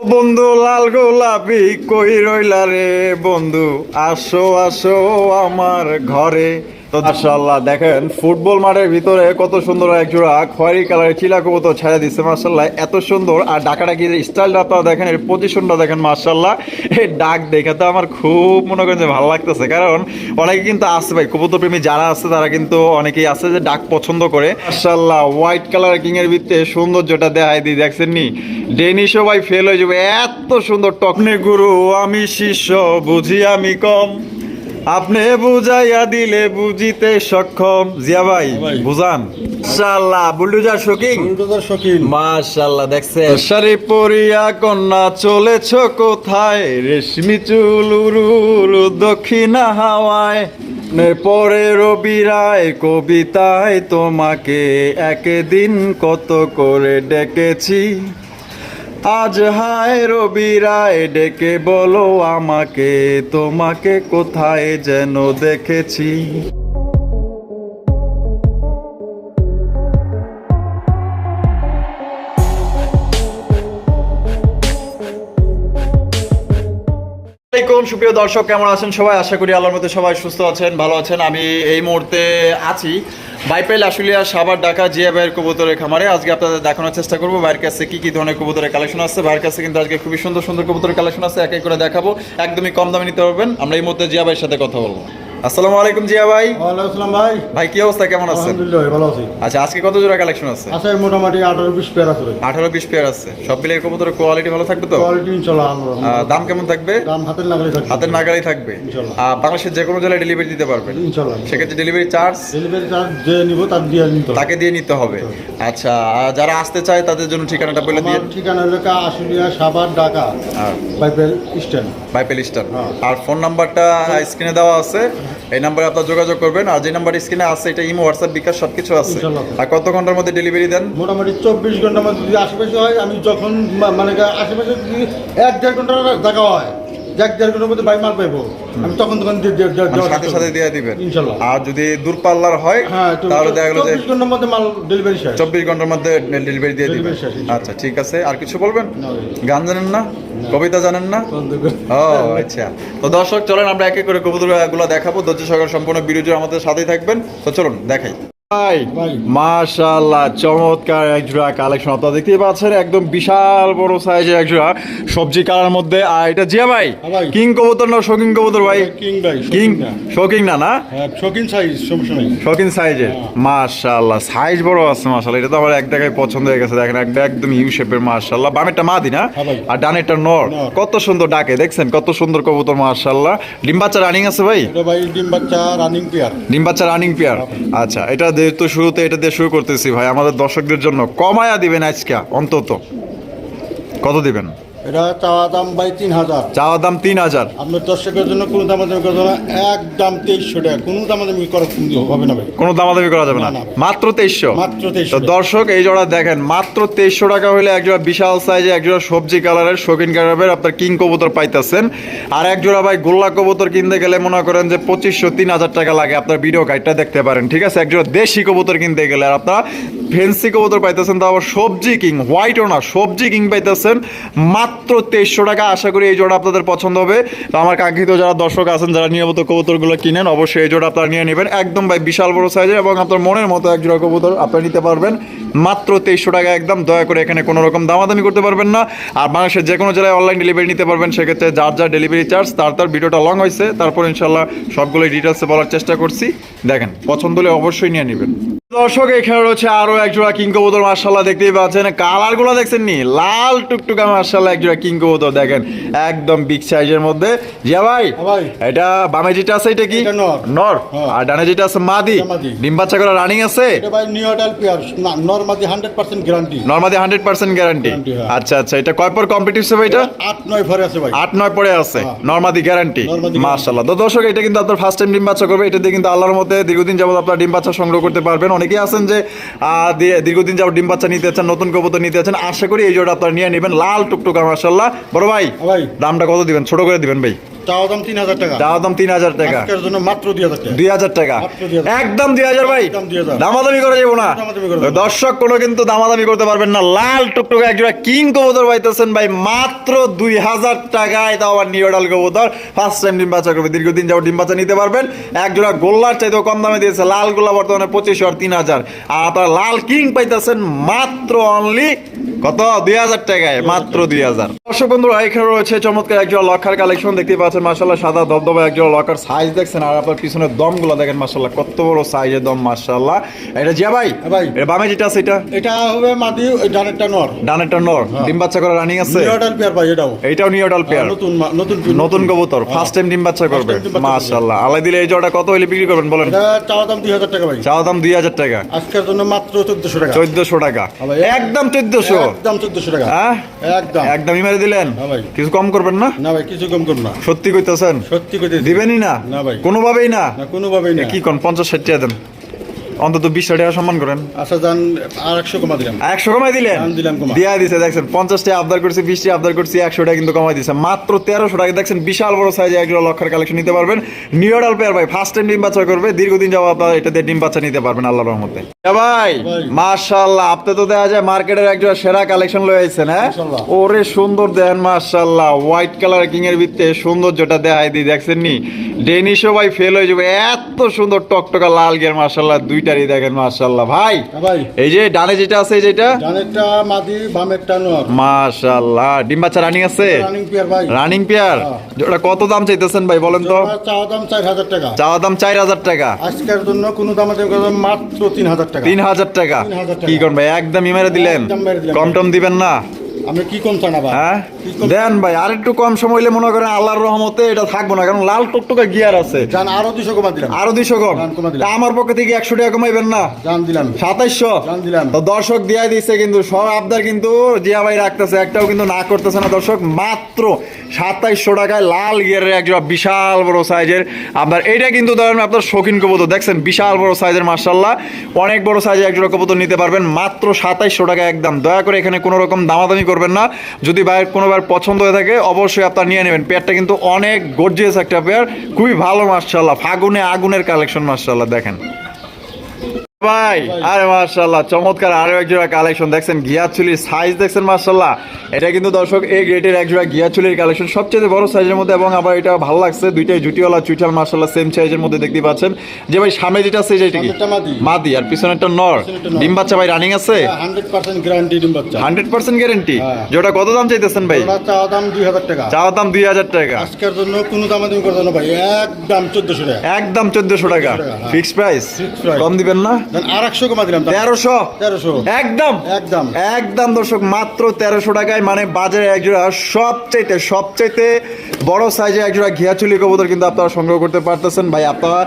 বন্ধু লাল গোলাপি কই রইলা রে বন্ধু? আসো আসো আমার ঘরে। তো দেখেন, ফুটবল মাঠের ভিতরে কত সুন্দর এক জোড়া খয়েরি কালারের চিলা কবুতর ছায়া দিচ্ছে মাশাল্লাহ এত সুন্দর। আর ডাকাডাকির স্টাইলটা আপনারা দেখেন, এর পজিশনটা দেখেন মাশাল্লাহ এই ডাক দেখে তো আমার খুব মনে করেন যে ভালো লাগতেছে, কারণ অনেকে কিন্তু আছে ভাই কবুতর প্রেমী যারা আছে, তারা কিন্তু অনেকেই আছে যে ডাক পছন্দ করে। মাশাল্লাহ হোয়াইট কালার কিং এর ভিতরে সৌন্দর্যটা দেখাই দিই, দেখছেন নি? ডেনিশও ভাই ফেল হয়ে যাবে, এত সুন্দর টকনে গুরু, আমি শিষ্য, বুঝি আমি কম। আপনি বুঝাইয়া দিলে বুঝিতে সক্ষম। জিয়া ভাই। বুঝান। মাশাল্লাহ বুলডুজার শোকিং বুলডোজার শৌখিন। মাশাল্লাহ দেখছেন? শাড়ি পরিয়া কন্যা চলেছ কোথায়? রেশমি চুল দক্ষিণা হাওয়ায়। পরে রবিরায় কবিতায় তোমাকে একদিন কত করে ডেকেছি। আজ হায় রবি রায় ডেকে বলো আমাকে তোমাকে কোথায় যেন দেখেছি। আসসালামাইকুম সুপ্রিয় দর্শক, কেমন আছেন সবাই? আশা করি আল্লাহর মধ্যে সবাই সুস্থ আছেন, ভালো আছেন। আমি এই মুহূর্তে আছি বাইপাইল আশুলিয়া সাবার ডাকা জিয়া ভাইয়ের কবুতরের খামারে। আজকে আপনাদের দেখানোর চেষ্টা করব ভাইয়ের কাছে কী কী ধরনের কবুতরের কালেকশন আছে। ভাইয়ের কাছে কিন্তু আজকে খুবই সুন্দর সুন্দর কবুতরের কালেকশন আছে, এক এক করে দেখাবো। একদমই কম দামে নিতে পারবেন। আমরা এই মুহূর্তে জিয়া ভাইয়ের সাথে কথা বলব। আসসালামু আলাইকুম জিয়া ভাই। ওয়ালাইকুম আসসালাম ভাই। ভাই কি অবস্থা? কেমন আছেন? আলহামদুলিল্লাহ ভালো আছি। আচ্ছা আজকে কত জোড়া কালেকশন আছে? আছে মোটামুটি আঠারো বিশ পেয়ার আছে ভাই। আঠারো বিশ পেয়ার আছে। সব কবুতরের কোয়ালিটি ভালো থাকবে তো? কোয়ালিটি ইনশাল্লাহ আমরা দাম কেমন থাকবে? দাম হাতের লাগালে থাকবে। হাতের নাগালেই থাকবে। বাংলাদেশের যে কোনো জেলায় ডেলিভারি দিতে পারবেন। ইনশাল্লাহ সেক্ষেত্রে ডেলিভারি চার্জ ডেলিভারি চার্জ যে নিব তার দিয়ে নিতে হবে। তাকে দিয়ে নিতে হবে। আচ্ছা যারা আসতে চায় তাদের জন্য ঠিকানাটা বলে দিয়ে ঠিকানা এলাকা আশুলিয়া সাবার ঢাকা। বাইপেল স্ট্যান্ড বাইপেল হ্যাঁ। আর ফোন নাম্বারটা স্ক্রিনে দেওয়া আছে। এই নাম্বারে আপনার যোগাযোগ করবেন আর যে নাম্বার স্ক্রিনে আছে এটা ইমো হোয়াটসঅ্যাপ বিকাশ সব কিছু আছে আর কত ঘণ্টার মধ্যে ডেলিভারি দেন? মোটামুটি চব্বিশ ঘণ্টার মধ্যে যদি আশেপাশে হয় আমি যখন মানে আশেপাশে যদি এক দেড় ঘণ্টা দেখা হয় যে দেড় ঘণ্টার মধ্যে বাই মাল পাইবো। আমি তখন তখন দিয়ে- দিয়ে- দিয়ে- দেওয়ার সাথে সাথে দিয়ে দিবেন। ইনশাল্লাহ। আর যদি দূরপাল্লার হয় হ্যাঁ তাহলে দেখা গেলো যে চব্বিশ ঘণ্টার মধ্যে মাল ডেলিভারি শেষ। চব্বিশ ঘণ্টার মধ্যে ডেলিভারি দিয়ে দিবেন। আচ্ছা ঠিক আছে। আর কিছু বলবেন? গান জানেন না? কবিতা জানেন না? ও আচ্ছা। তো দর্শক চলেন আমরা এক এক করে কবুতরগুলো দেখাবো। ধৈর্য সহকারে সম্পূর্ণ বিরোধী আমাদের সাথেই থাকবেন। তো চলুন দেখাই। ভাই। মাশাআল্লাহ চমৎকার এক জোড়া কালেকশন আপনারা দেখতেই পাচ্ছেন একদম বিশাল বড় সাইজের এক জোড়া সবজি কালার মধ্যে। আর এটা জিয়া ভাই হ্যাঁ কিং কবুতর না শৌকিং কবুতর ভাই? কিং ভাই কিং না। শৌকিং না না? হ্যাঁ সাইজ সমস্যা নেই। শৌখিন সাইজের হ্যাঁ। মাশাআল্লাহ সাইজ বড় আছে মাশাআল্লাহ। এটা তো আমার এক পছন্দ হয়ে গেছে দেখেন একটা একদম ইউ শেপের মাশাআল্লাহ। বামেরটা মাদি না? হ্যাঁ আর ডানেরটা নর। নর। কত সুন্দর ডাকে দেখছেন? কত সুন্দর কবুতর মাশাআল্লাহ। ডিম বাচ্চা রানিং আছে ভাই? এটা ভাই ডিম বাচ্চা রানিং পেয়ার ডিম বাচ্চা রানিং পেয়ার আচ্ছা এটা যেহেতু শুরুতে এটা দিয়ে শুরু করতেছি ভাই। আমাদের দর্শকদের জন্য কমায়া দিবেন আজকে, অন্তত। কত দিবেন? এটা চাওয়া দাম ভাই তিন হাজার। চাওয়া দাম তিন হাজার। আপনার দর্শকের জন্য কোনো দামাদামি করতে হবে না এক দাম তেইশশো টাকা। কোনো দামাদামি করা হবে না ভাই। কোনো দামাদামি করা যাবে না। মাত্র তেইশশো। মাত্র 2300 তো দর্শক এই জোড়া দেখেন মাত্র তেইশশো টাকা হলে একজোড়া বিশাল সাইজে একজোড়া সবজি কালারের শৌখিন কালারের আপনার কিং কবুতর পাইতেছেন। আর একজোড়া ভাই গোল্লা কবুতর কিনতে গেলে মনে করেন যে পঁচিশশো তিন হাজার টাকা লাগে। আপনার ভিডিও গাইডটা দেখতে পারেন ঠিক আছে? একজোড়া দেশি কবুতর কিনতে গেলে আর আপনারা ফেন্সি কবুতর পাইতেছেন তো আবার সবজি কিং হোয়াইটও না, সবজি কিং পাইতেছেন। মাত্র তেইশশো টাকা আশা করি এই জোড়া আপনাদের পছন্দ হবে। তো আমার কাঙ্ক্ষিত যারা দর্শক আছেন, যারা নিয়মিত কবুতরগুলো কিনেন, অবশ্যই এই জোড়া আপনারা নিয়ে নেবেন। একদম ভাই, বিশাল বড় সাইজের এবং আপনার মনের মতো এক জোড়া কবুতর আপনারা নিতে পারবেন। মাত্র তেইশশো টাকা একদম, দয়া করে এখানে কোনো রকম দামাদামি করতে পারবেন না। আর বাংলাদেশের যে কোনো জেলায় অনলাইন ডেলিভারি নিতে পারবেন, সেক্ষেত্রে যার যার ডেলিভারি চার্জ তার তার ভিডিওটা লং হয়েছে। তারপর ইনশাল্লাহ সবগুলোই ডিটেলসে বলার চেষ্টা করছি। দেখেন, পছন্দ হলে অবশ্যই নিয়ে নেবেন। দর্শক এখানে রয়েছে আরও এক জোড়া কিং কবুতর মার্শাল্লাহ দেখতেই পাচ্ছেন। কালারগুলো দেখছেন নি লাল টুকটুকা মার্শাল্লাহ এক জোড়া কিং কবুতর দেখেন একদম বিগ সাইজের মধ্যে। জিয়া ভাই হ্যাঁ এটা বামে যেটা আছে এটা কি? নর। হ্যাঁ। আর ডানে যেটা আছে মাদি। ডিম বাচ্চা করে রানিং আছে? এটা ভাই নিউ অডাল পেয়ার নর্মাদি হান্ড্রেড পার্সেন্ট গ্যারান্টি। আচ্ছা আচ্ছা এটা কয় পর কম্পিটিটিভ এটা? আট নয় ভরে আছে ভাই। আট নয় পরে আছে। নর্মাদি গ্যারান্টি মাশাল্লাহ তো দর্শক এটা কিন্তু আপনার ফার্স্ট টাইম ডিম বাচ্চা করবে। এটা দিয়ে কিন্তু আল্লাহর মতে দীর্ঘদিন যাবত আপনার ডিম বাচ্চা সংগ্রহ করতে পারবেন। অনেকেই আছেন যে দীর্ঘদিন যাবত ডিম বাচ্চা নিতে চান নতুন কবুতর নিতে চান আশা করি এই জোড়া আপনারা নিয়ে নেবেন। লাল টুকটুকা মার্শাল্লাহ বড় ভাই ভাই। দামটা কত দিবেন? ছোট করে দিবেন ভাই। চাওয়া দাম তিন হাজার টাকা। চাওয়া দাম তিন হাজার টাকা। আজকের জন্য মাত্র দুই হাজার টাকা। দুই হাজার টাকা। একদম দুই হাজার ভাই। দামাদামি করে যাব না। দামাদামি করে যাব না। দর্শক কোনো কিন্তু দামাদামি করতে পারবেন না। লাল টুকটুকে একজোড়া কিং কবুতর পাইতেছেন ভাই। মাত্র দুই হাজার টাকায় তাও আবার নিউডাল কবুতর। ফার্স্ট টাইম ডিম বাচ্চা করবে। দীর্ঘদিন যাব ডিম বাচ্চা নিতে পারবেন। একজোড়া গোল্লার চাইতেও কম দামে দিয়েছে। লাল গোল্লা বর্তমানে পঁচিশশো আর তিন হাজার। আর আপনার লাল কিং পাইতেছেন মাত্র অনলি কত? দুই হাজার টাকায় মাত্র দুই হাজার। দর্শক বন্ধুরা এখানে রয়েছে চমৎকার একজোড়া লক্ষার কালেকশন দেখতে পাচ্ছেন মাসাল্লাহ সাদা দবদবা একজোড়া লক্ষার সাইজ দেখছেন আর আপনার পিছনের দমগুলো দেখেন মাসাল্লাহ কত বড় সাইজের দম মাসাল্লাহ এটা জিয়া ভাই? হ্যাঁ ভাই। এটা বামে যেটা আছে এটা? এটা হবে মাটি ওই ডানেরটা নর। ডানেরটা নর। ডিম বাচ্চা করা রানিং আছে? নিউডাল পেয়ার ভাই এটাও। এইটাও নিউডাল পেয়ার? নতুন নতুন নতুন কবুতর ফার্স্ট টাইম ডিম বাচ্চা করবে। মাশাআল্লাহ। আলাই দিলে এই জোড়া কত হইলে বিক্রি করবেন বলেন? চাওয়া দাম দুই হাজার টাকা ভাই। চাওয়া দাম দুই হাজার টাকা। আজকের জন্য মাত্র চোদ্দশো টাকা। চোদ্দশো টাকা। হ্যাঁ একদম চোদ্দশো। একদম চোদ্দশো টাকা। একদম। একদমই মেরে দিলেন? কিছু কম করবেন না? না ভাই কিছু কম করুন না। সত্যি কইতেছেন? সত্যি কথা দিবেনই না? না ভাই। কোনোভাবেই না? না কোনোভাবেই না। কি কোন পঞ্চাশ ষাট টাকা দেন। অন্তত বিশ টাকা সম্মান করেন। আচ্ছা যান আর একশো কমা দিলাম। একশো কমাই দিলেন? দাম দিলাম দিয়া দিছে দেখছেন পঞ্চাশ টাকা আবদার করছি বিশ টাকা আবদার করছি একশো টাকা কিন্তু কমাই দিছে। মাত্র তেরোশো টাকা দেখছেন বিশাল বড় সাইজে একজোড়া লক্ষার কালেকশন নিতে পারবেন। নিউডাল পেয়ার ভাই ফার্স্ট টাইম ডিম বাচ্চা করবে দীর্ঘদিন যাওয়া আপনার এটা দিয়ে ডিম বাচ্চা নিতে পারবেন আল্লাহর রহমতে। ভাই ভাই। আপনি তো দেখা যায় মার্কেটের একজোড়া সেরা কালেকশন লয়ে হ্যাঁ? ওরে সুন্দর দেখেন মাশাআল্লাহ। হোয়াইট কালার কিং এর ভিতরে সৌন্দর্যটা দেখাই দি দেখছেন নি? ডেনিশও ভাই ফেল হয়ে যাবে এত সুন্দর টকটকা লাল গিয়ার মাশাআল্লাহ দুইটারই দেখেন মাশাআল্লাহ। ভাই এই যে ডানে যেটা আছে যেটা ডানেরটা মাদি বামেরটা নর। মাশাআল্লাহ ডিম বাচ্চা রানিং আছে? রানিং পেয়ার ভাই। Running pair. ওটা কত দাম চাইতেছেন ভাই বলেন তো? চাওয়া দাম চার হাজার টাকা। চাওয়া দাম চার হাজার টাকা। আজকের জন্য কোনো দাম মাত্র তিন হাজার টাকা। তিন হাজার টাকা। কি করবে একদম ইমারে দিলেন। কম টম দিবেন না? আমি কি কম চান আবার হ্যাঁ? কি কম দেন ভাই আর একটু কম সময় হইলে মনে করেন আল্লাহর রহমতে এটা থাকব না কারণ লাল টুকটুকা গিয়ার আছে। জান আরও দুশো কমা দিলাম। আরও দুইশো কম। দাম কমাই দিলাম। তা আমার পক্ষে থেকে একশো টাকা কমাইবেন না? জান দিলাম। সাতাইশশো? দিলাম। তো দর্শক দিয়া দিচ্ছে কিন্তু সব আবদার কিন্তু জিয়া ভাই রাখতেছে একটাও কিন্তু না করতেছে না। দর্শক মাত্র সাতাইশশো টাকায় লাল গিয়ারের একজোড়া বিশাল বড় সাইজের আপনার এইটা কিন্তু ধরেন আপনার শৌখিন কবুতর দেখছেন? বিশাল বড় সাইজের মার্শাল্লাহ অনেক বড় সাইজের একজোড়া কবুতর নিতে পারবেন মাত্র সাতাইশশো টাকা একদম। দয়া করে এখানে কোনো রকম দামাদামি করবেন না। যদি ভাইয়ের কোনো বার পছন্দ হয়ে থাকে, অবশ্যই আপনার নিয়ে নেবেন। পেয়ারটা কিন্তু অনেক গর্জিয়াস একটা পেয়ার। খুবই ভালো মার্শাল্লাহ ফাগুনে আগুনের কালেকশন মার্শাল্লাহ দেখেন। ভাই আরে মার্শাল্লাহ চমৎকার আরও এক জোড়া কালেকশন দেখছেন গিয়া চুলির সাইজ দেখছেন মার্শাল্লাহ এটা কিন্তু দর্শক এই গ্রেটের এক জোড়া গিয়া চুলির কালেকশন সবচেয়ে বড় সাইজের মধ্যে এবং আবার এটা ভালো লাগছে দুইটাই জুটিওয়ালা চুইটাল মার্শাল্লাহ সেম সাইজের মধ্যে দেখতে পাচ্ছেন। যে ভাই সামনে যেটা আছে যেটা কি? মাদি। আর পিছনেরটা নর। নর। ডিম বাচ্চা ভাই রানিং আছে? হান্ড্রেড পার্সেন্ট গ্যারান্টি ডিম বাচ্চা। গ্যারেন্টি হ্যাঁ। যেটা কত দাম চাইতেছেন ভাই? চাওয়া দাম দুই হাজার টাকা। চাওয়া দাম দুই হাজার টাকা। আজকের জন্য কোনো দামে তুমি করতে না ভাই একদম চোদ্দশো টাকা। একদম চোদ্দশো টাকা। টাকা, হ্যাঁ। ফিক্স প্রাইস কম দিবেন না? আর একশো কমা দিলাম তেরোশো। তেরোশো। একদম। একদম। একদম দর্শক মাত্র তেরোশো টাকায় মানে বাজারে একজোড়া সবচাইতে সবচাইতে বড় সাইজে একজোড়া ঘিয়াচুলি কবুতর কিন্তু আপনারা সংগ্রহ করতে পারতেছেন। ভাই, আপনারা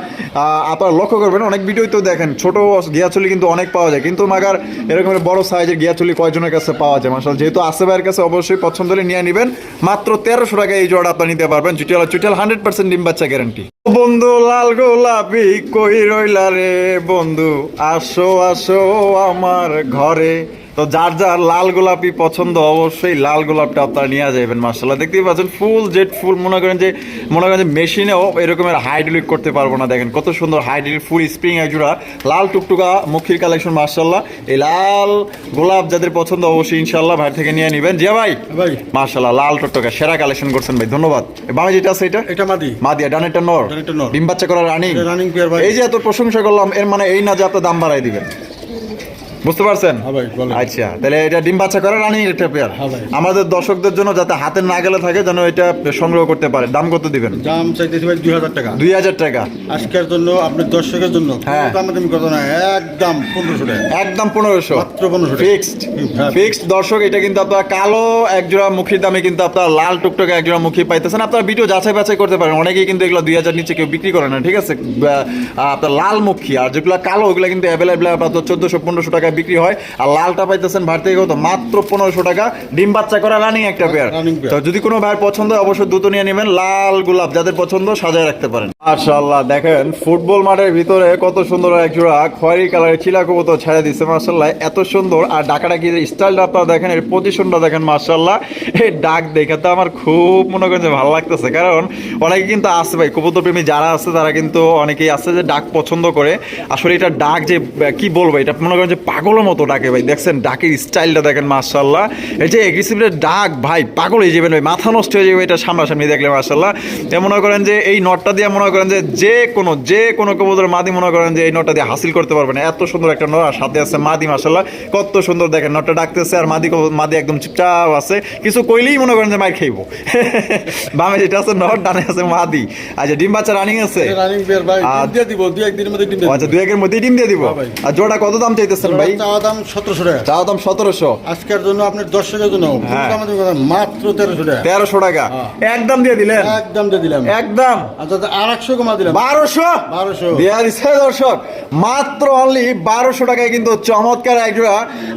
আপনারা লক্ষ্য করবেন, অনেক ভিডিওই তো দেখেন, ছোট ঘিয়াচুলি কিন্তু অনেক পাওয়া যায়। কিন্তু মাগার এরকম বড় সাইজের ঘিয়াচুলি কয়জনের কাছে পাওয়া যায়? মাসাল যেহেতু আসে ভাইয়ের কাছে, অবশ্যই পছন্দ হলে নিয়ে নেবেন। মাত্র তেরোশো টাকায় এই জোড়া আপনারা নিতে পারবেন। চুটিয়ালা চুটিয়াল হান্ড্রেড পার্সেন্ট ডিম বাচ্চা গ্যারান্টি বন্ধু, লাল গোলাপি কই রইলা রে বন্ধু? আসো আসো আমার ঘরে। তো যার যার লাল গোলাপি পছন্দ অবশ্যই লাল গোলাপটা আপনারা নিয়ে যাবেন মার্শাল্লাহ দেখতেই পাচ্ছেন ফুল জেট ফুল মনে করেন যে মনে করেন যে মেশিনেও এরকমের হাইড্রোলিক করতে পারব না দেখেন কত সুন্দর হাইড্রোলিক ফুল স্প্রিং একজোড়া লাল টুকটুকা মুখির কালেকশন মার্শাল্লাহ এই লাল গোলাপ যাদের পছন্দ অবশ্যই ইনশাল্লাহ ভাই থেকে নিয়ে নেবেন। জিয়া ভাই? ভাই। মার্শাল্লাহ লাল টুকটুকা সেরা কালেকশন করছেন ভাই ধন্যবাদ। বামে যেটা আছে এটা? এটা মাদি। মাদিয়া ডানেরটা নর। ডিম বাচ্চা করা রানিং রানিং ভাই। এই যে এত প্রশংসা করলাম এর মানে এই না যে আপনার দাম বাড়াই দিবেন। বুঝতে পারছেন? হ্যাঁ। আচ্ছা তাহলে এটা ডিম বাচ্চা করা রানিং একটা পেয়ার? হ্যাঁ আমাদের দর্শকদের জন্য যাতে হাতে না গেলে থাকে যেন এটা সংগ্রহ করতে পারে। দাম কত দিবেন? দাম চাইতেছি ভাই দুই হাজার টাকা। দুই হাজার টাকা। আজকের জন্য আপনার দর্শকের জন্য হ্যাঁ। দামে তুমি না একদম পনেরোশো টাকা। একদম পনেরোশো। মাত্র 1500 টাকা। ফিক্সড হ্যাঁ। ফিক্সড দর্শক এটা কিন্তু আপনার কালো একজোড়া মুখির দামে কিন্তু আপনার লাল টুকটকে একজোড়া মুখি পাইতেছেন। আপনার ভিডিও যাচাই বাছাই করতে পারেন। অনেকেই কিন্তু এগুলো দুই হাজার নিচে কেউ বিক্রি করে না ঠিক আছে? আপনার লাল মুখী আর যেগুলো কালো ওগুলো কিন্তু অ্যাভেলেবেল আপনার চোদ্দশো পনেরোশো টাকায় বিক্রি হয়। আর লালটা পাইতেছেন ভার থেকে কত? মাত্র পনেরোশো টাকা। ডিম বাচ্চা করা রানিং একটা পেয়ার তো যদি কোনো ভাইয়ের পছন্দ হয় অবশ্যই দ্রুত নিয়ে নেবেন। লাল গোলাপ যাদের পছন্দ সাজায় রাখতে পারেন। মাশাআল্লাহ দেখেন ফুটবল মাঠের ভিতরে কত সুন্দর এক জোড়া খয়েরি কালারের চিলা কবুতর ছেড়ে দিচ্ছে মাশাআল্লাহ এত সুন্দর। আর ডাকাডাকি স্টাইলটা আপনারা দেখেন এর পজিশনটা দেখেন মাশাআল্লাহ। এই ডাক দেখে তো আমার খুব মনে করেন যে ভালো লাগতেছে। কারণ অনেকে কিন্তু আছে ভাই কবুতর প্রেমী যারা আছে তারা কিন্তু অনেকেই আছে যে ডাক পছন্দ করে। আসলে এটা ডাক যে কি বলব এটা মনে করেন যে পাগলের মতো ডাকে ভাই। দেখছেন ডাকের স্টাইলটা দেখেন মাশাআল্লাহ। এই যে এগ্রেসিভের ডাক ভাই পাগল হয়ে যাবেন ভাই মাথা নষ্ট হয়ে যাবে এটা সামনাসামনি দেখলে মাশাআল্লাহ। এ মনে করেন যে এই নটটা দিয়ে মনে করেন যে যে কোনো যে কোনো কবুতর মাদি মনে করেন যে এই নটটা দিয়ে হাসিল করতে পারবেন এত সুন্দর একটা নট আর সাথে আছে মাদি মাশাআল্লাহ। কত সুন্দর দেখেন নটটা ডাকতেছে আর মাদি মাদি একদম চুপচাপ আছে। কিছু কইলেই মনে করেন যে মার খাইবো। বামে যেটা আছে নট ডানে আছে মাদি। আচ্ছা ডিম বাচ্চা রানিং আছে? রানিং বিয়ার ভাই দিয়ে দিব দুই একদিনের মধ্যে ডিম আচ্ছা দুই একের মধ্যে ডিম দিয়ে দিব? হ্যাঁ। আর জোড়া কত দাম চাইতেছেন ভাই? চাওয়া দাম সতেরোশো টাকা। চা দাম সতেরোশো। আজকের জন্য আপনার দর্শকের জন্য হ্যাঁ। আমাদের কথা মাত্র তেরোশো টাকা। তেরোশো টাকা। হ্যাঁ। একদম দিয়ে দিলেন? একদম দিয়ে দিলাম। একদম? আচ্ছা আর একশো কমা দিলাম। বারোশো? বারোশো। দেয়া দিচ্ছে দর্শক। মাত্র অনলি বারোশো টাকায় কিন্তু চমৎকার একজোড়া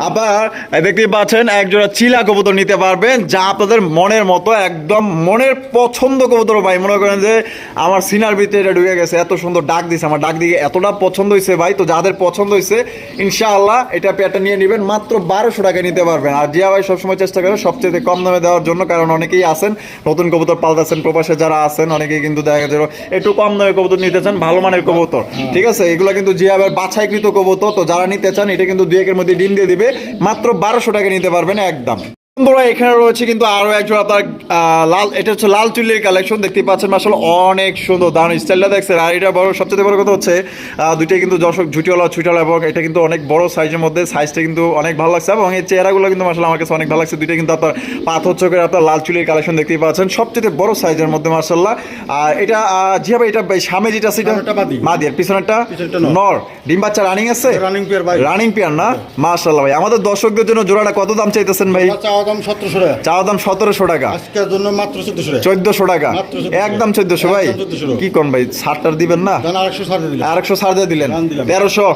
আবার দেখতে পাচ্ছেন একজোড়া চিলা কবুতর নিতে পারবেন যা আপনাদের মনের মতো একদম মনের পছন্দ কবুতর ভাই। মনে করেন যে আমার সিনার ভিতরে এটা ঢুকে গেছে। এত সুন্দর ডাক দিছে। আমার ডাক দিয়ে এতটা পছন্দ হয়েছে ভাই। তো যাদের পছন্দ হয়েছে ইনশাআল্লাহ এটা পেয়ারটা নিয়ে নেবেন, মাত্র বারোশো টাকায় নিতে পারবেন। আর জিয়া ভাই সবসময় চেষ্টা করে সবচেয়ে কম দামে দেওয়ার জন্য, কারণ অনেকেই আছেন, নতুন কবুতর পাল্টাছেন প্রবাসে যারা আছেন, অনেকেই কিন্তু দেখা গেছে একটু কম দামে কবুতর নিতে চান, ভালো মানের কবুতর। ঠিক আছে? এগুলো কিন্তু জিয়া ভাইয়ের বাছাইকৃত কবুতর, তো যারা নিতে চান, এটা কিন্তু দুই একের মধ্যে ডিম দিয়ে দিবে, মাত্র বারোশো টাকা নিতে পারবেন একদম। বন্ধুরা এখানে রয়েছে কিন্তু আরও একজন আপনার লাল এটা হচ্ছে লাল চুল্লির কালেকশন দেখতে পাচ্ছেন আসলে অনেক সুন্দর দারুণ স্টাইলটা দেখছেন। আর এটা বড় সবচেয়ে বড় কথা হচ্ছে দুইটাই কিন্তু দর্শক ঝুটিওয়ালা ছুটিওয়ালা এবং এটা কিন্তু অনেক বড় সাইজের মধ্যে সাইজটা কিন্তু অনেক ভালো লাগছে এবং এই চেহারাগুলো কিন্তু আসলে আমার কাছে অনেক ভালো লাগছে। দুইটা কিন্তু আপনার পাথর চোখের আপনার লাল চুলির কালেকশন দেখতেই পাচ্ছেন সবচেয়ে বড় সাইজের মধ্যে মার্শাল্লাহ আর এটা ভাই এটা সামনে যেটা সেটা মাদি। আর পিছনেরটা নর। ডিম বাচ্চা রানিং আছে? রানিং পেয়ার ভাই। রানিং পেয়ার না? মার্শাল্লাহ ভাই আমাদের দর্শকদের জন্য জোড়াটা কত দাম চাইতেছেন ভাই? দাম সতেরোশো টাকা। চাওয়া দাম সতেরোশো টাকা। আজকের জন্য মাত্র চোদ্দশো টাকা। চোদ্দশো টাকা। একদম চোদ্দশো ভাই। একদম 1400 কি কোন ভাই ষাটটার দিবেন না? আরেকশো দিয়ে দিলেন। তেরোশো।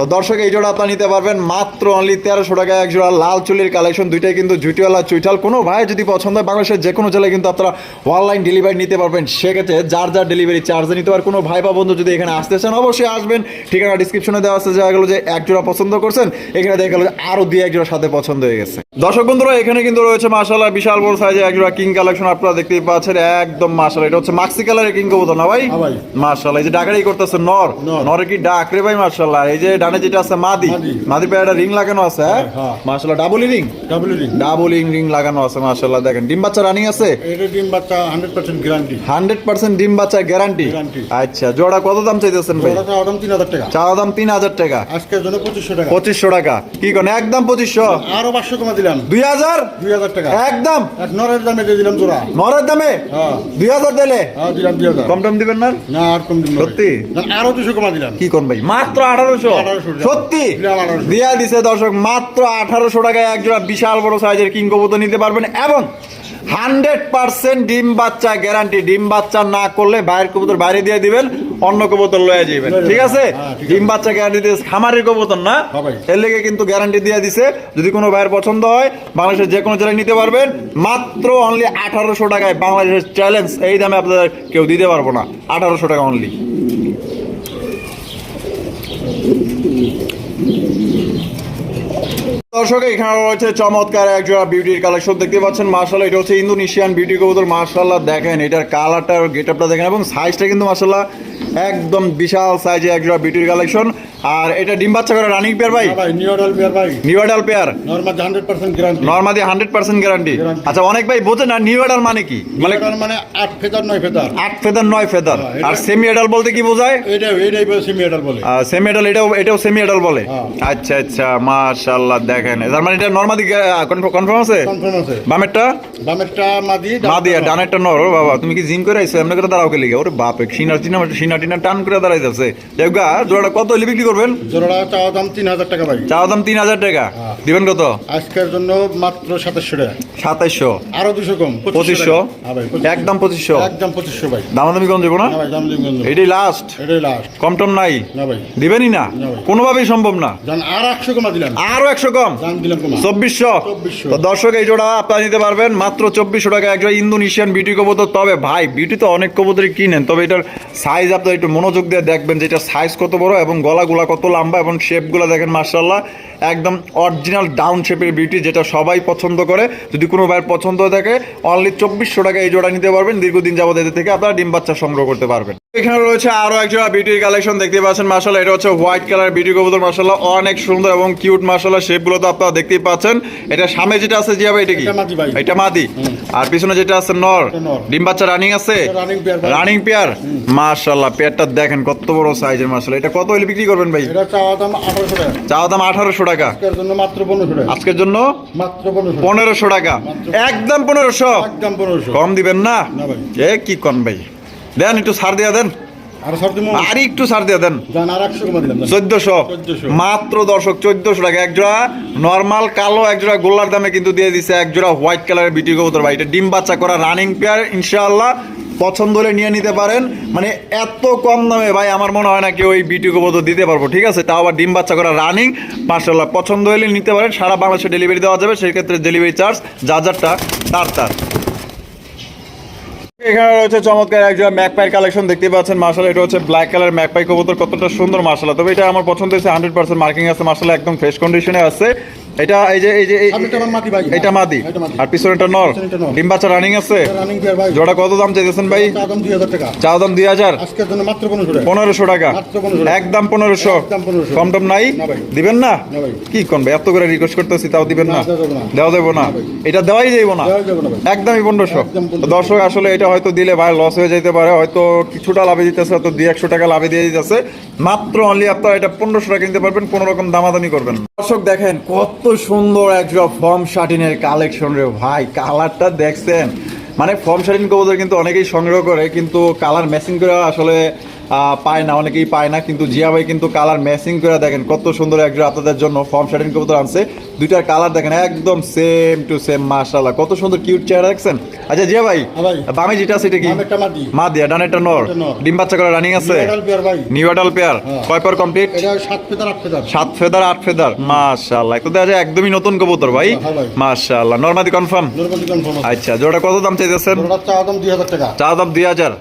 তো দর্শক এই জোড়া আপনার নিতে পারবেন মাত্র অনলি তেরোশো টাকা এক জোড়া লাল চুলির কালেকশন দুইটাই কিন্তু জুটিওয়ালা চুইঠাল। কোনো ভাই যদি পছন্দ হয় বাংলাদেশের যে কোনো জেলায় কিন্তু আপনারা অনলাইন ডেলিভারি নিতে পারবেন। সেক্ষেত্রে যার যার ডেলিভারি চার্জে নিতে পার কোনো ভাই বা বন্ধু যদি এখানে আসতে চান অবশ্যই আসবেন। ঠিকানা ডিসক্রিপশনে দেওয়া আছে গেলো যে এক জোড়া পছন্দ করছেন। এখানে দেখা গেলো যে আরও দুই এক জোড়া সাথে পছন্দ হয়ে গেছে। দর্শক বন্ধুরা এখানে কিন্তু রয়েছে মাশাল্লাহ বিশাল বড় সাইজে এক জোড়া কিং কালেকশন আপনারা দেখতেই পাচ্ছেন একদম মাশাল্লাহ এটা হচ্ছে মাক্সি কালারের কিং কবুতর না ভাই? হ্যাঁ। মাশাল্লাহ এই যে ডাকারি করতেছে নর। নর। কি ডাক রে ভাই মাশাল্লাহ এই যে ডানে যেটা আছে মাদি মাদি। মাদির পায়ে একটা রিং লাগানো আছে হ্যাঁ। Double ring double ring double ring ring লাগানো আছে মাশাল্লাহ দেখেন ডিম বাচ্চা রানিং আছে? এটা ডিম বাচ্চা hundred percent guarantee hundred percent ডিম বাচ্চা গ্যারান্টি আচ্ছা জোড়া কত দাম চাইতেছেন ভাই? চাওয়া দাম তিন হাজার টাকা। চাওয়া দাম তিন হাজার টাকা। আজকের জন্য পঁচিশশো টাকা। পঁচিশশো টাকা। কি কোন একদম পঁচিশশো? আরও পাঁচশো কমা দিলাম দুই হাজার? দুই হাজার টাকা। একদম। এক নরের দামে দিয়ে দিলাম জোড়া। নরের দামে? দুই হাজার দিলে? দিলাম দুই হাজার। কম টম দিবেন না? না আর কম দিন সত্যি? আরও দুশো কমা দিলাম। কি কোন ভাই? মাত্র আঠারোশো? সত্যি? দিয়া দিছে দর্শক মাত্র আঠারোশো টাকায় একজোড়া বিশাল বড় সাইজের কিং কবুতর নিতে পারবেন এবং হান্ড্রেড পার্সেন্ট ডিম বাচ্চা গ্যারান্টি। ডিম বাচ্চা না করলে বাইরের কবুতর বাইরে দিয়ে দিবেন অন্য কবুতর লয়ে যাবেন। ঠিক আছে? হ্যাঁ, ডিম বাচ্চা গ্যারান্টি দিয়ে খামারের কবুতর না। হ্যাঁ এর লেগে কিন্তু গ্যারান্টি দিয়ে দিছে যদি কোনো ভাইয়ের পছন্দ হয় বাংলাদেশের যে কোনো জেলায় নিতে পারবেন। মাত্র অনলি আঠারোশো টাকায় বাংলাদেশের চ্যালেঞ্জ এই দামে আপনাদের কেউ দিতে পারব না। আঠারোশো টাকা অনলি দর্শক এখানে রয়েছে চমৎকার এক জোড়া বিউটির কালেকশন দেখতে পাচ্ছেন মার্শাল্লাহ এটা হচ্ছে ইন্দোনেশিয়ান বিউটি কবুতর মার্শাল্লাহ দেখেন এটার কালারটা গেট আপটা দেখেন এবং সাইজটা কিন্তু মার্শাল্লাহ একদম বিশাল সাইজে এক জোড়া বিউটির কালেকশন আর এটা ডিম বাচ্চা করে রানিং পেয়ার ভাই? ভাই নিউ অডাল বিয়ার ভাই। নিউডাল পেয়ার পার্সেন্ট গ্যারান্টি আচ্ছা অনেক ভাই বোঝে না নিউডাল মানে কি? মানে মানে আট ফেদার নয় ফেদার। আট ফেদার নয় ফেদার। হ্যাঁ, আর সেমি এডাল বলতে কি বোঝায়? এটাই সেমি অডাল বলে। সেমি এডাল এটাও এটাও সেমি এডাল বলে। হ্যাঁ। আচ্ছা আচ্ছা মাশাআল্লাহ দেখেন। দেখেন তার মানে এটা নর্মাদি কনফার্ম আছে? কনফার্ম আছে। বামেরটা? বামেরটা মাদি মা দিয়া ডানেরটা নর। বাবা তুমি কি জিম করে আইছো? এমনি করে দাঁড়াও কে লিগে ওরে বাপ সিনা টিনা সিনা টিনা টান করে দাঁড়াইতেছে। দেখবা জোড়াটা কত হলে বিক্রি করবেন? জোড়া চাওয়া দাম তিন হাজার টাকা ভাই। চাওয়া দাম তিন হাজার টাকা। হ্যাঁ। দিবেন কত? আজকের জন্য মাত্র সাতাশশো টাকা। আরও দুশো কম পঁচিশশো। হ্যাঁ একদম পঁচিশশো? একদম পঁচিশশো ভাই। দামাদামি কম না? এটাই লাস্ট এটাই লাস্ট কম টম নাই? না ভাই। দিবেনই না? কোনোভাবেই সম্ভব না। জান আর একশো কমা দিলাম। আরও একশো কমা? চব্বিশশো। তো দর্শক এই জোড়া আপনারা নিতে পারবেন। মাত্র চব্বিশশো টাকা একজন ইন্দোনেশিয়ান বিউটি কবুতর। তবে ভাই বিউটি তো অনেক কবুতরই কিনেন তবে এটার সাইজ আপনারা একটু মনোযোগ দিয়ে দেখবেন যে এটার সাইজ কত বড় এবং গলাগুলা কত লম্বা এবং শেপগুলো দেখেন মার্শাল্লাহ একদম অরিজিনাল ডাউন শেপের বিউটি যেটা সবাই পছন্দ করে। যদি কোনো ভাইয়ের পছন্দ হয়ে থাকে অনলি চব্বিশশো টাকা এই জোড়া নিতে পারবেন। দীর্ঘদিন যাবত এদের থেকে আপনারা ডিম বাচ্চা সংগ্রহ করতে পারবেন। এখানে রয়েছে আরও এক জোড়া বিউটির কালেকশন দেখতে পাচ্ছেন মার্শাল্লাহ এটা হচ্ছে হোয়াইট কালার বিউটি কবুতর মার্শাল্লাহ অনেক সুন্দর এবং কিউট মার্শাল্লাহ শেপগুলো তো আপনারা দেখতেই পাচ্ছেন। এটা সামনে যেটা আছে জিয়া ভাই এটা কি? এটা মাদি আর পিছনে যেটা আছে নর। ডিম বাচ্চা রানিং আছে। রানিং পেয়ার মার্শাল্লাহ পেয়ারটা দেখেন কত বড় সাইজের মার্শাল্লাহ এটা কত হলে বিক্রি করবেন ভাই? এটা চাওয়া দাম আঠারোশো টাকা। আজকের জন্য মাত্র পনেরোশো টাকা। আজকের জন্য? মাত্র পনেরোশো পনেরোশো টাকা। একদম পনেরোশো? কম দিবেন না? না ভাই। এ কি কম ভাই? দেন একটু ছাড় দিয়া দেন। আর একটু ছাড় দিয়া দেন। চোদ্দশো। মাত্র দর্শক চোদ্দশো টাকা। এক জোড়া নর্মাল কালো এক জোড়া গোল্লার দামে কিন্তু দিয়ে দিছে এক জোড়া হোয়াইট কালারের বিটি কবুতর ভাই। এটা ডিম বাচ্চা করা রানিং পেয়ার ইনশাআল্লাহ পছন্দ হলে নিয়ে নিতে পারেন। মানে এত কম দামে ভাই আমার মনে হয় না কেউ এই বিটি কবুতর দিতে পারব ঠিক আছে? তাও আবার ডিম বাচ্চা করা রানিং মার্শাল্লাহ পছন্দ হলে নিতে পারেন সারা বাংলাদেশে ডেলিভারি দেওয়া যাবে সেক্ষেত্রে ডেলিভারি চার্জ যা যারটা তার তার। এখানে রয়েছে চমৎকার একজন ম্যাকপাই কালেকশন দেখতে পাচ্ছেন মার্শাল এটা হচ্ছে ব্ল্যাক কালার ম্যাকপাই কবুতর কতটা সুন্দর মার্শাল তবে এটা আমার পছন্দ হয়েছে হান্ড্রেড পার্সেন্ট মার্কিং আছে মার্শাল একদম ফ্রেশ কন্ডিশনে আছে। এটা এই যে এই যে ভাই। এটা মাদি। আর পিছনেটা নর। নর। ডিম বাচ্চা রানিং আছে। ভাই। জোড়া কত দাম চাইতেছেন ভাই? চাওয়া দাম দুই হাজার পনেরোশো টাকা। পনেরোশো টাকা। মাত্র 1500 টাকা। একদম পনেরোশো। কম টম নাই? দিবেন না? ভাই। কি করবে এত করে রিকোয়েস্ট করতেছি তাও দিবেন না? দেওয়া দেবো না। এটা দেওয়াই যাইব না। ভাই। একদমই পনেরোশো। একদম 1500 তো দর্শক আসলে এটা হয়তো দিলে ভাই লস হয়ে যেতে পারে, হয়তো কিছুটা লাভে দিতেছে, হয়তো দুই, একশো টাকা লাভে দিয়ে দিতেছে। মাত্র অনলি আপনারা এটা পনেরোশো টাকা কিনতে পারবেন, কোনো রকম দামাদামি করবেন দর্শক দেখেন, কত সুন্দর একটা ফর্ম শার্টিনের কালেকশন রে ভাই কালারটা দেখছেন। মানে ফর্ম শার্টিন কবুতর কিন্তু অনেকেই সংগ্রহ করে, কিন্তু কালার ম্যাচিং করে আসলে পায় না অনেকেই পায় না কিন্তু জিয়া ভাই কিন্তু কালার ম্যাচিং করে দেখেন কত সুন্দর একজন আপনাদের জন্য ফর্ম শার্টিন কবুতর আনছে। দুইটার কালার দেখেন একদম সেম টু সেম মাশাআল্লাহ কত সুন্দর কিউট চেহারা দেখছেন। আচ্ছা জিয়া ভাই হ্যাঁ বামে যেটা আছে এটা কি? মা দিয়া নর। এটা নর। ডিম বাচ্চা করে রানিং আছে? Pair new adult pair. কয় পর কমপ্লিট সাত ফেদার আট ফেদার মাশাআল্লাহ। তো দেখা যায় একদমই নতুন কবুতর ভাই। ভাই। মাশাআল্লাহ। কনফার্ম আচ্ছা জোড়া কত দাম চাইতেছেন? চাওয়া দাম দুই হাজার টাকা। চা দাম দুই হাজার।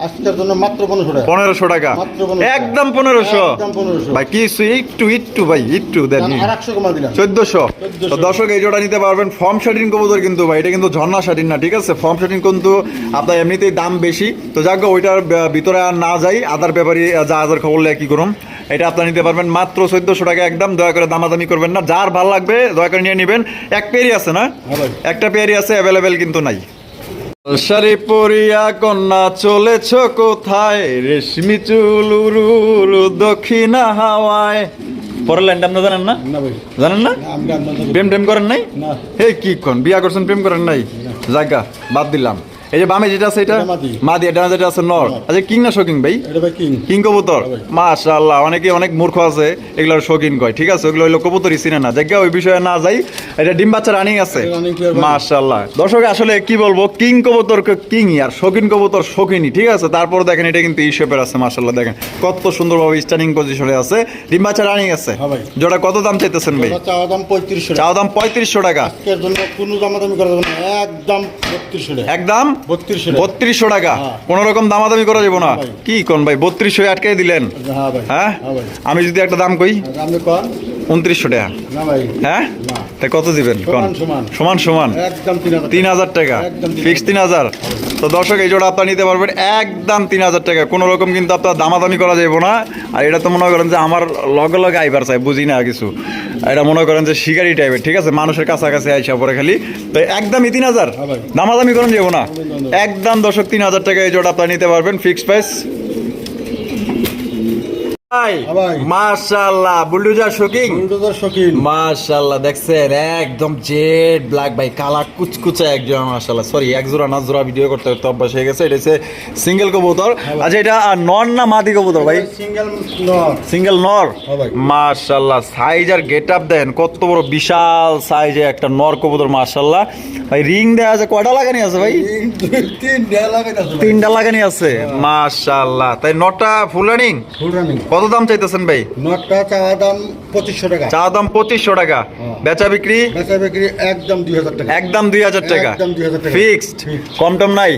পনেরোশো টাকা। পনেরোশো টাকা মাত্র 1500 একদম পনেরোশো। একদম 1500 ভাই কি একটু একটু ভাই একটু দেন। চোদ্দশো। তো দর্শক এই জোড়া নিতে পারবেন ফর্ম শার্টিন কবুতর কিন্তু ভাই এটা কিন্তু ঝর্ণা শার্টিন না ঠিক আছে? ফর্ম শার্টিন কিন্তু আপনার এমনিতেই দাম বেশি। তো যাক ওইটার ভিতরে আর না যাই আদার ব্যাপারে যা আদার খবর লেগে কি করুন এটা আপনার নিতে পারবেন মাত্র চোদ্দশো টাকা একদম দয়া করে দামাদামি করবেন না। যার ভালো লাগবে দয়া করে নিয়ে নেবেন। এক পেয়ারই আছে না? হ্যাঁ একটা পেয়ারই আছে অ্যাভেলেবেল কিন্তু নাই। শাড়ি পরিয়া কন্যা চলেছ কোথায়? রেশমি চুল দক্ষিণা হাওয়ায়। পরের লাইনটা আপনারা জানেন না? জানেন না। প্রেম টেম করেন নাই। হে কি কন? বিয়া করছেন প্রেম করেন নাই? জায়গা বাদ দিলাম। এই যে বামে যেটা আছে এটা? মাদি। এটা যেটা আছে নর। আচ্ছা কিং না শৌকিং ভাই? কিং। কিং কবুতর। মাশাআল্লাহ অনেকে অনেক মূর্খ আছে এগুলোর কয়। ঠিক আছে ওগুলো হইল কবুতরই চিনে না। জায়গা ওই বিষয়ে না যাই এটা ডিম বাচ্চা রানিং আছে। মাশাআল্লাহ। দর্শক আসলে কি বলব কিং কবুতর কিংই আর শৌখিন কবুতর শৌখিনই ঠিক আছে? তারপর দেখেন এটা কিন্তু এই শেপের আছে মাশাআল্লাহ দেখেন। কত সুন্দরভাবে স্ট্যান্ডিং পজিশনে আছে। ডিম বাচ্চা রানিং আছে। হ্যাঁ। জোড়া কত দাম চাইতেছেন ভাই? চাওয়া দাম পঁয়ত্রিশশো টাকা। দাম পঁয়ত্রিশশো না একদম টাকা। একদম? বত্রিশশো টাকা। হ্যাঁ। কোন রকম দামাদামি করা যাব না? কি কোন ভাই? বত্রিশশো আটকে দিলেন। হ্যাঁ হ্যাঁ? হ্যাঁ আমি যদি একটা দাম কই? উনত্রিশশো টাকা। হ্যাঁ? তা কত দিবেন? সমান, সমান। তিন হাজার টাকা। ফিক্স তিন হাজার। তো দর্শক এই জোড়া আপনার নিতে পারবেন। একদম তিন হাজার টাকা। কোনো রকম কিন্তু আপনার দামাদামি করা যাবে না। আর এটা তো মনে করেন যে আমার লগে লগে আইবার চাই বুঝি না কিছু। এটা মনে করেন যে শিকারি টাইপের ঠিক আছে? মানুষের কাছাকাছি আইসা পরে খালি। তো একদমই তিন হাজার। হ্যাঁ দামাদামি করেন যাব না। একদম। দর্শক তিন হাজার টাকা এই জোড়া আপনার নিতে পারবেন। Fix price. মাশাআল্লাহ বুলডোজার শোকিং বুলডোজার শৌখিন। মাশাআল্লাহ দেখছেন একদম জেড ব্ল্যাক ভাই কালা কুচকুচা একজন মাশাআল্লাহ। সরি এক জোড়া না জোড়া ভিডিও করতে করতে অভ্যাস হয়ে গেছে এটা হচ্ছে সিঙ্গেল কবুতর। আচ্ছা এটা নন না মাদি কবুতর ভাই? সিঙ্গেল নর। সিঙ্গেল নর? হ্যাঁ। মাশাআল্লাহ সাইজ আর গেট আপ দেন কত বড় বিশাল সাইজে একটা নর কবুতর মাশাআল্লাহ। ভাই রিং দেওয়া আছে কয়টা লাগানি আছে ভাই? তিন দুই তিন তিনটা লাগানি আছে মাশাআল্লাহ। তাই নটা ফুল রানিং ফুল রানিং কত দাম চাইতেছেন ভাই? নটটা চাওয়া দাম পঁচিশশো টাকা। চা দাম পঁচিশশো টাকা। হ্যাঁ। বেচা বিক্রি? বেচা বিক্রি একদম দুই হাজার টাকা। একদম দুই হাজার টাকা। একদম 2000 টাকা। ফিক্সড? কম টম নাই?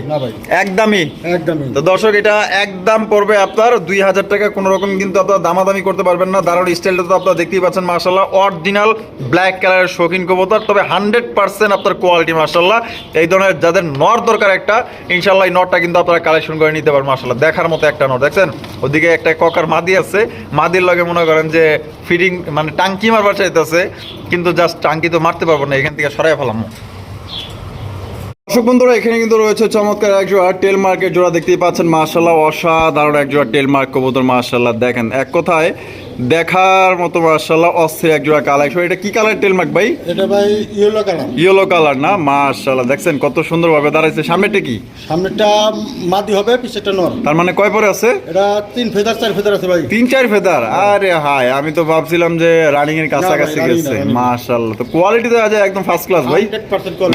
একদমই? একদমই। তো দর্শক এটা একদম পড়বে আপনার দুই হাজার টাকা। কোনো রকম কিন্তু আপনার দামাদামি করতে পারবেন না। দারুণ স্টাইলটা তো আপনারা দেখতেই পাচ্ছেন মার্শাল্লাহ অরিজিনাল ব্ল্যাক কালারের শৌখিন কবুতর। তবে হান্ড্রেড পার্সেন্ট আপনার কোয়ালিটি মার্শাল্লাহ এই ধরনের যাদের নর দরকার একটা ইনশাল্লাহ এই নটটা কিন্তু আপনারা কালেকশন করে নিতে পারেন মার্শাল্লাহ দেখার মতো একটা নট দেখছেন? ওদিকে একটা ককার মাদি আছে। মাদির লগে মনে করেন যে ফিডিং মানে টাঙ্কি মারবার চাইতেছে, কিন্তু জাস্ট টাঙ্কি তো মারতে পারব না, এখান থেকে সরাই ফেলাম। দর্শক বন্ধুরা, এখানে কিন্তু রয়েছে চমৎকার এক জোড়া টেল মার্কের জোড়া, দেখতেই পাচ্ছেন মার্শাল্লাহ অসাধারণ এক জোড়া টেল মার্ক কবুতর মার্শাল্লাহ দেখেন, এক কথায় দেখার মতো মার্শাল্লাহ অস্থির এক জোড়া কালেকশন এটা কি কালার টেল মার্ক ভাই? এটা ভাই ইয়েলো কালার ইয়েলো কালার না? মার্শাল্লাহ দেখছেন কত সুন্দরভাবে দাঁড়াইছে। সামনেটা কি? সামনেটা মাদি হবে পিছেরটা নর। তার মানে কয় পরে আছে? এটা তিন ফেদার চার ফেদার আছে ভাই। তিন চার ফেদার? আরে হাই আমি তো ভাবছিলাম যে রানিং এর কাছাকাছি গেছে। মার্শাল্লাহ তো কোয়ালিটি তো আছে একদম ফার্স্ট ক্লাস ভাই।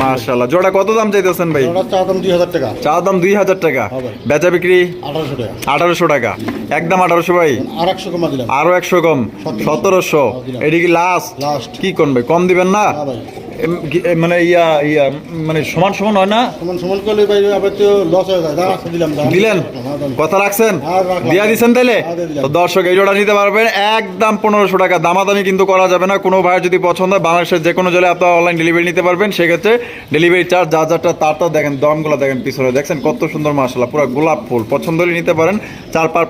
মার্শাল্লাহ জোড়া কত দাম চাইতেছেন ভাই? চা দাম দুই হাজার টাকা। চা দাম দুই হাজার টাকা। হ্যাঁ বেচা বিক্রি? আঠারোশো টাকা। আঠারোশো টাকা। একদম আঠারোশো ভাই। আর একশো কমা দিলাম। আরও একশো কম সতেরোশো। এটি কি লাস্ট কি করবে কম দিবেন না? মানে ইয়া ইয়া মানে সমান সমান হয় না? সমান সমান করলে ভাই আবার তো লস হয়ে যায়। দিলাম। দিলেন? হ্যাঁ, কথা রাখছেন। দিয়া দিচ্ছেন তাইলে? হ্যাঁ। তো দর্শক এই জোড়া নিতে পারবেন। একদম পনেরোশো টাকা। দামাদামি কিন্তু করা যাবে না। কোনো ভাইয়ের যদি পছন্দ হয় বাংলাদেশের যে কোনো জেলায় আপনারা অনলাইন ডেলিভারি নিতে পারবেন। সেক্ষেত্রে ডেলিভারি চার্জ যা যারটা তার তার দেখেন দমগুলো দেখেন পিছনে। দেখছেন কত সুন্দর মাসালা পুরো গোলাপ ফুল। পছন্দ হলে নিতে পারেন। চার পার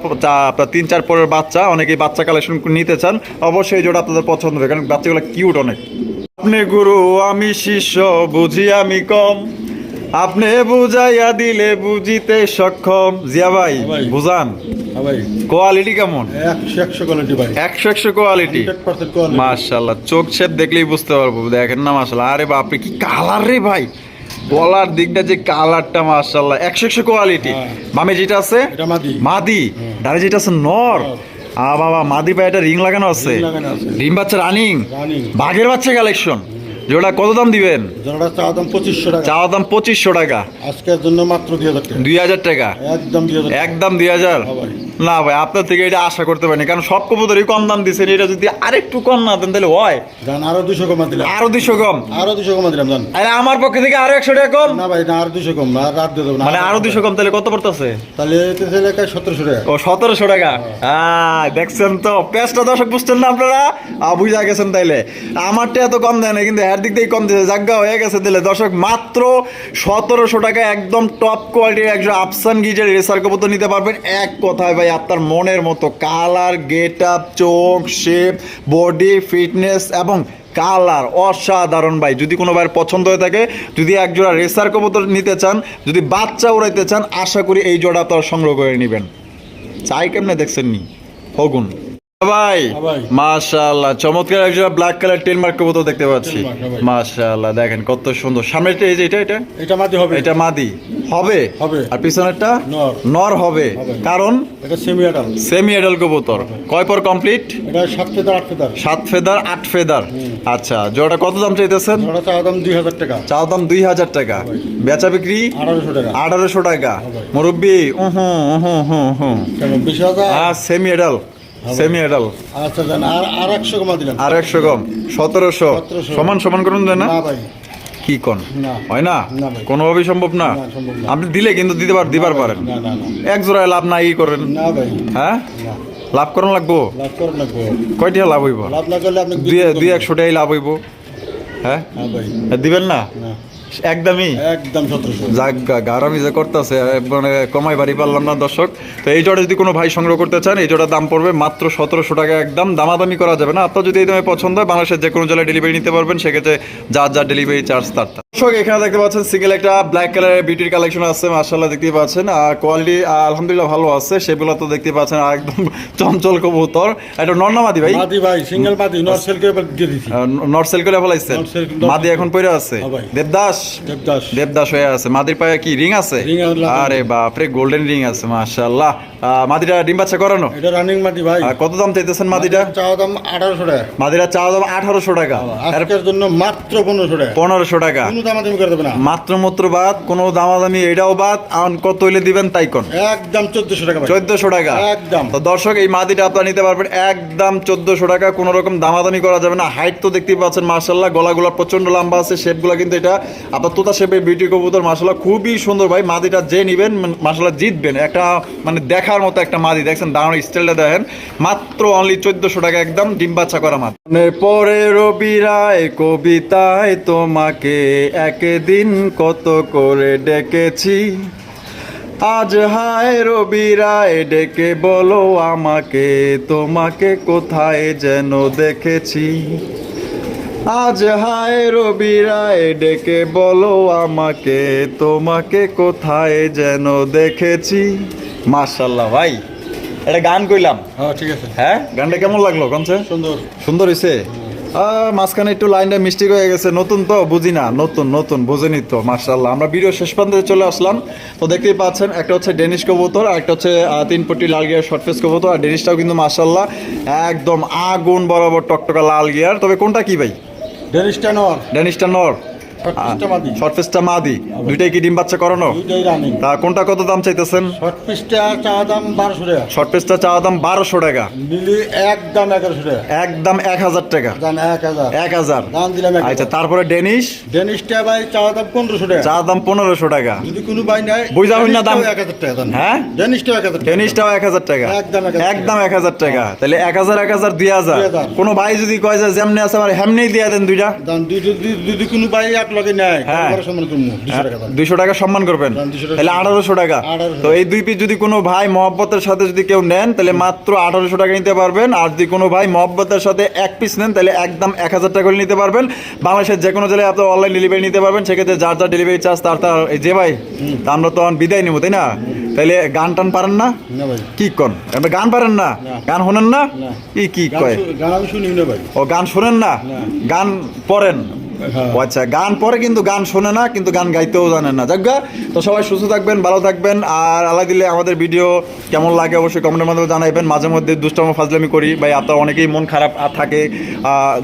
আপনার তিন চার পরের বাচ্চা। অনেকেই বাচ্চা কালেকশন নিতে চান। অবশ্যই এই জোড়া আপনাদের পছন্দ হবে কারণ বাচ্চাগুলো কিউট অনেক। আপনি গুরু আমি শিষ্য বুঝি আমি কম। আপনি বুঝাইয়া দিলে বুঝিতে সক্ষম। জিয়া ভাই। বুঝান। হ্যাঁ কোয়ালিটি কেমন? একশো একশো কোয়ালিটি মাশাল্লাহ চোখ ছেপ দেখলেই বুঝতে পারব। দেখেন না মাশাল্লাহ আরে বাপরে কি কালার রে ভাই। গলার দিকটা যে কালারটা মাশাল্লাহ একশো একশো কোয়ালিটি। হ্যাঁ। বামে যেটা আছে? মাদি। মাদি। ডারে যেটা আছে নর। আ বাবা মাদি পায়ে একটা রিং লাগানো আছে। ডিম বাচ্চা রানিং? বাঘের বাচ্চা কালেকশন জোড়া কত দাম দিবেন? জোড়া চা দাম পঁচিশশো টাকা। চাওয়া দাম পঁচিশশো টাকা। আজকের জন্য মাত্র দুই হাজার টাকা। দুই হাজার টাকা। একদম একদম দুই হাজার। না ভাই আপনার থেকে এটা আশা করতে পারিনি কারণ সব কবুতরই কম দাম দিচ্ছেন এটা যদি আরেকটু কম না দেন তাহলে হয়। জান আরও দুশো কমা দিলাম। আরও দুশো কম? আরও দুশো কমা দিলাম জান। আরে আমার পক্ষে থেকে আরও একশো টাকা কম? না ভাই না আরও দুশো কম আর রাত দিয়ে দেবো মানে আরও দুশো কম তাহলে কত পড়তেছে? তাহলে সতেরোশো টাকা। ও সতেরোশো টাকা? হ্যাঁ। দেখছেন তো পেঁচটা দর্শক বুঝছেন না আপনারা? বুঝা গেছেন তাইলে। আমারটা এত কম দেয় না কিন্তু এর দিক থেকে কম দিয়েছে জাগ্গা হয়ে গেছে তাহলে দর্শক মাত্র সতেরোশো টাকা একদম টপ কোয়ালিটির একজন আফসান গিজের রেসার কবুতর নিতে পারবেন। এক কথায় ভাই আপনার মনের মতো কালার গেট আপ চোখ শেপ বডি ফিটনেস এবং কালার অসাধারণ ভাই। যদি কোনো ভাইয়ের পছন্দ হয়ে থাকে, যদি এক জোড়া রেসার কবুতর নিতে চান, যদি বাচ্চা উড়াইতে চান, আশা করি এই জোড়া আপনারা সংগ্রহ করে নেবেন। চাই কেমনে দেখছেন নি হগুন ভাই। মাশাআল্লাহ চমৎকার একজন ব্ল্যাক কালার টেল মার্ক কবুতর দেখতে পাচ্ছি। মাশাআল্লাহ দেখেন কত সুন্দর। সামনেরটা এই যে এটা এটা? এটা মাদি হবে। এটা মাদি। হবে? হবে। আর পিছনেরটা? নর। নর হবে। কারণ? এটা সেমি আটাল সেমি কবুতর। কয় পর কমপ্লিট এটা সাত ফেদার আট ফেদার। সাত ফেদার আট ফেদার। আচ্ছা জোড়াটা কত দাম চাইতেছেন? জোড়া দাম দুই হাজার টাকা। দাম টাকা। বেচা বিক্রি? আঠারোশো টাকা। আঠারোশো টাকা। ভাই। মুরব্বী উহু উহু উহু উহু। কেমন বিশ হাজার? আর সেমি এডাল সেমি এডাল আচ্ছা জান আর আর একশো কমা দিলাম আর একশো কম। সতেরোশো। সমান সমান করুন যায় না। ভাই। কি কোন? হয় না? কোনোভাবেই সম্ভব না। আপনি দিলে কিন্তু দিতে পার দিবার পারেন। এক জোড়ায় লাভ না ই করেন। হ্যাঁ? লাভ করুন লাগবো? কয়টি লাভ হইব? দুই একশো টাকাই লাভ হইব। হ্যাঁ? দিবেন না। একদমই। একদম সতেরোশো। যাক গারামি যে করতেছে মানে কমাই বাড়ি পারলাম না দর্শক। তো এই জোড়া যদি কোনো ভাই সংগ্রহ করতে চান এই জোড়ার দাম পড়বে মাত্র সতেরোশো টাকা একদম। দামাদামি করা যাবে না। আপনার যদি এই দামে পছন্দ হয় বাংলাদেশের যে কোনো জেলায় ডেলিভারি নিতে পারবেন। সেক্ষেত্রে যার যার ডেলিভারি চার্জ তার। দর্শক এখানে দেখতে পাচ্ছেন সিঙ্গেল একটা ব্ল্যাক কালারের বিউটির কালেকশন আছে মার্শাল্লাহ দেখতে পাচ্ছেন। আর কোয়ালিটি আলহামদুলিল্লাহ ভালো আছে। সেগুলো তো দেখতে পাচ্ছেন আর একদম চঞ্চল কবুতর। এটা নর্নামাদি ভাই? মাদি ভাই সিঙ্গেল মাদি নর্থ সেলকে দিয়ে দিছি। নর্থ সেল করে ফেলাইছেন? করে- মাদি এখন পড়ে আছে? হ্যাঁ দেবদাস? দেবদাস। দেবদাস হয়ে আছে। মাদির পায়ে কি রিং আছে। আরে বাপরে গোল্ডেন রিং আছে মাশাআল্লাহ। আহ, মাদিটা ডিম বাচ্চা করানো? এটা রানিং মাদি ভাই। আর কত দাম চাইতেছেন মাদিটা চাওয়া দাম আঠারোশো টাকা। মাদিরা চা দাম আঠারোশো টাকা। আর আজকের জন্য মাত্র পনেরোশো টাকা। পনেরোশো টাকা। কোনো দামাদামি করে দেবে না। মাত্র মাত্র বাদ কোনো দামাদামি এটাও বাদ আর কত হইলে দিবেন তাই কোন? একদম চোদ্দশো টাকা চোদ্দশো টাকা। একদম। তো দর্শক এই মাদিটা আপনারা নিতে পারবেন একদম চোদ্দশো টাকা কোনো রকম দামাদামি করা যাবে না। হাইট তো দেখতেই পাচ্ছেন মার্শাল্লাহ গলাগুলো প্রচণ্ড লম্বা আছে শেপগুলো কিন্তু এটা। আপনার তোতা শেপের বিউটি কবুতর মার্শাল্লাহ খুবই সুন্দর ভাই। মাদিটা যে নিবেন মার্শাল্লাহ জিতবেন। একটা মানে দেখার মতো একটা মাদি দেখছেন দাঁড়ানোর স্টাইলটা দেখেন। মাত্র অনলি চোদ্দশো টাকা একদম ডিম বাচ্চা করা মাত্র পরে রবি রায় কবিতায় তোমাকে একদিন কত করে ডেকেছি? আজ হায় রবি রায় ডেকে বলো আমাকে তোমাকে কোথায় যেন দেখেছি? আজ হায় রবি রায় ডেকে বলো আমাকে তোমাকে কোথায় যেন দেখেছি? মাশাল্লাহ ভাই এটা গান কইলাম। হ্যাঁ ঠিক আছে। হ্যাঁ গানটা কেমন লাগল কমছে সুন্দর। সুন্দর হয়েছে মাঝখানে একটু লাইনটা মিস্টেক হয়ে গেছে। নতুন তো বুঝি না। নতুন নতুন বুঝেনি তো মার্শাল্লাহ আমরা ভিডিও শেষ প্রান্তে চলে আসলাম। তো দেখতেই পাচ্ছেন একটা হচ্ছে ডেনিশ কবুতর আর একটা হচ্ছে তিন পট্টি লাল গিয়ার শর্ট ফেস কবুতর। আর ডেনিশটাও কিন্তু মার্শাল্লাহ একদম আগুন বরাবর টকটকা লাল গিয়ার। তবে কোনটা কি ভাই? ডেনিশটা নর। ডেনিশটা নর। শর্ট পিসটা মাদি শর্ট ফেসটা মাদি দুইটাই কি ডিম বাচ্চা করানো? তা কোনটা কত দাম চাইতেছেন? শর্ট পিসটা চাওয়া দাম বারোশো টাকা। শর্ট ফেসটা চাওয়া দাম বারোশো টাকা। একদম এগারোশো টাকা। একদম এক হাজার টাকা। এক হাজার। আচ্ছা তারপরে ডেনিশ ভাই দাম পনেরোশো টাকা। চা দাম পনেরোশো টাকা। যদি কোনো ভাই নাই বুঝা হইন না দাম? এক হাজার টাকা দাম। হ্যাঁ? এক হাজার টাকা। এক হাজার টাকা। একদম এক হাজার একদম এক হাজার টাকা। তাহলে এক হাজার এক হাজার দুই হাজার। কোনো ভাই যদি কয় যে যেমনি আছে আমার হেমনি দিয়ে দেন দুইটা। দুই যদি কোনো ভাই এক লগে নেয় হ্যাঁ। করব দুশো টাকা দুইশো সম্মান করবেন। দাম 200 টাকা। তাহলে আঠারোশো টাকা। তো এই দুই পিস যদি কোনো ভাই মহব্বতের সাথে যদি কেউ নেন তাহলে মাত্র আঠারোশো টাকা নিতে পারবেন। আর যদি কোনো ভাই মহব্বতের সাথে এক পিস নেন তাহলে একদম এক হাজার টাকা করে নিতে পারবেন। বাংলাদেশের যে কোনো জেলায় আপনি অনলাইন ডেলিভারি নিতে পারবেন। সেক্ষেত্রে যার যার ডেলিভারি চার্জ তার তার যে ভাই তা আমরা তো বিদায় নিব তাই না? তাহলে গান টান পারেন না? কি কন? আপনি গান পারেন না। গান শোনেন না। কি কি গান কয়? গান শুনি না ভাই। ও গান শোনেন না। গান পড়েন। হ্যাঁ। আচ্ছা গান পরে কিন্তু গান শোনে না, কিন্তু গান গাইতেও জানেন না। যাজ্ঞা তো সবাই সুস্থ থাকবেন, ভালো থাকবেন, আর আল্লাহ দিলে আমাদের ভিডিও কেমন লাগে অবশ্যই কমেন্টের মাধ্যমে জানাইবেন। মাঝে মধ্যে দুষ্টম, ফাজলামি করি। ভাই, আপনার অনেকেই মন খারাপ থাকে।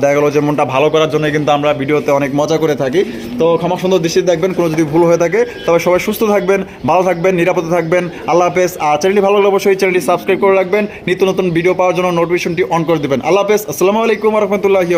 দেখা গেলো যে মনটা ভালো করার জন্য কিন্তু আমরা ভিডিওতে অনেক মজা করে থাকি। তো ক্ষমা সুন্দর দৃষ্টিতে দেখবেন, কোনো যদি ভুল হয়ে থাকে, তবে সবাই সুস্থ থাকবেন, ভালো থাকবেন, নিরাপদে থাকবেন। আল্লাহ হাফেজ। আর চ্যানেলটি ভালো লাগলে অবশ্যই চ্যানেলটি সাবস্ক্রাইব করে রাখবেন। নিত্য নতুন ভিডিও পাওয়ার জন্য নোটিফিকেশনটি অন করে দেবেন। আল্লাহ হাফেজ। আসসালামু আলাইকুম রহমতুল্লাহি